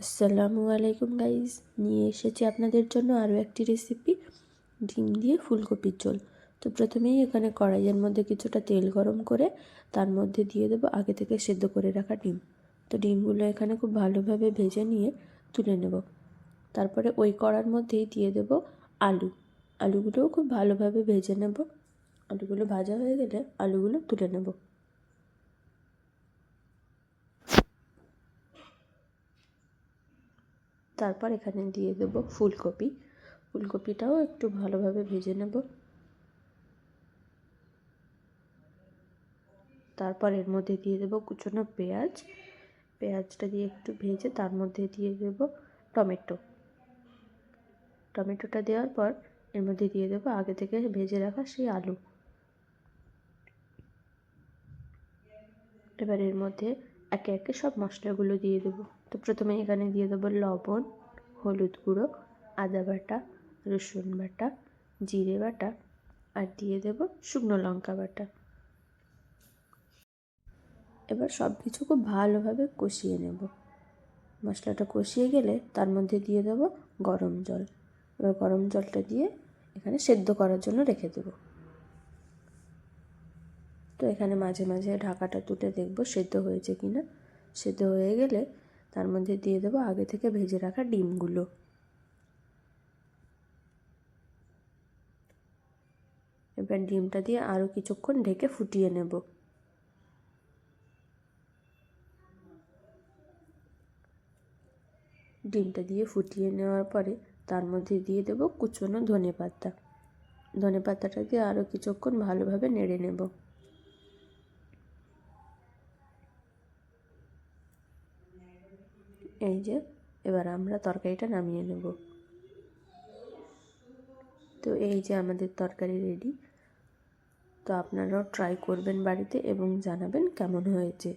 আসসালামু আলাইকুম গাইজ নিয়ে এসেছি আপনাদের জন্য আরও একটি রেসিপি ডিম দিয়ে ফুলকপির ঝোল। তো প্রথমেই এখানে কড়াইয়ের মধ্যে কিছুটা তেল গরম করে তার মধ্যে দিয়ে দেবো আগে থেকে সেদ্ধ করে রাখা ডিম। তো ডিমগুলো এখানে খুব ভালোভাবে ভেজে নিয়ে তুলে নেব। তারপরে ওই কড়ার মধ্যেই দিয়ে দেব আলু। আলুগুলোও খুব ভালোভাবে ভেজে নেব। আলুগুলো ভাজা হয়ে গেলে আলুগুলো তুলে নেব। তারপর এখানে দিয়ে দেবো ফুলকপি। ফুলকপিটাও একটু ভালোভাবে ভেজে নেব। তারপর এর মধ্যে দিয়ে দেবো কুচনো পেঁয়াজ। পেঁয়াজটা দিয়ে একটু ভেজে তার মধ্যে দিয়ে দেব টমেটো। টমেটোটা দেওয়ার পর এর মধ্যে দিয়ে দেবো আগে থেকে ভেজে রাখা সেই আলু। এবার এর মধ্যে একে একে সব মশলাগুলো দিয়ে দেবো। তো প্রথমে এখানে দিয়ে দেবো লবণ, হলুদ গুঁড়ো, আদা বাটা, রসুন বাটা, জিরে বাটা আর দিয়ে দেব শুকনো লঙ্কা বাটা। এবার সব কিছু খুব ভালোভাবে কষিয়ে নেব। মশলাটা কষিয়ে গেলে তার মধ্যে দিয়ে দেব গরম জল। এবার গরম জলটা দিয়ে এখানে সেদ্ধ করার জন্য রেখে দেবো। তো এখানে মাঝে মাঝে ঢাকাটা তুলে দেখব সেদ্ধ হয়েছে কি না সেদ্ধ হয়ে গেলে তার মধ্যে দিয়ে দেবো আগে থেকে ভেজে রাখা ডিমগুলো। এবার ডিমটা দিয়ে আরও কিছুক্ষণ ঢেকে ফুটিয়ে নেব। ডিমটা দিয়ে ফুটিয়ে নেওয়ার পরে তার মধ্যে দিয়ে দেব কুচনো ধনে পাতা ধনে পাতাটা দিয়ে আরও কিছুক্ষণ ভালোভাবে নেড়ে নেব। এই যে, এবার আমরা তরকারিটা নামিয়ে নেব। তো এই যে আমাদের তরকারি রেডি তো আপনারাও ট্রাই করবেন বাড়িতে এবং জানাবেন কেমন হয়েছে।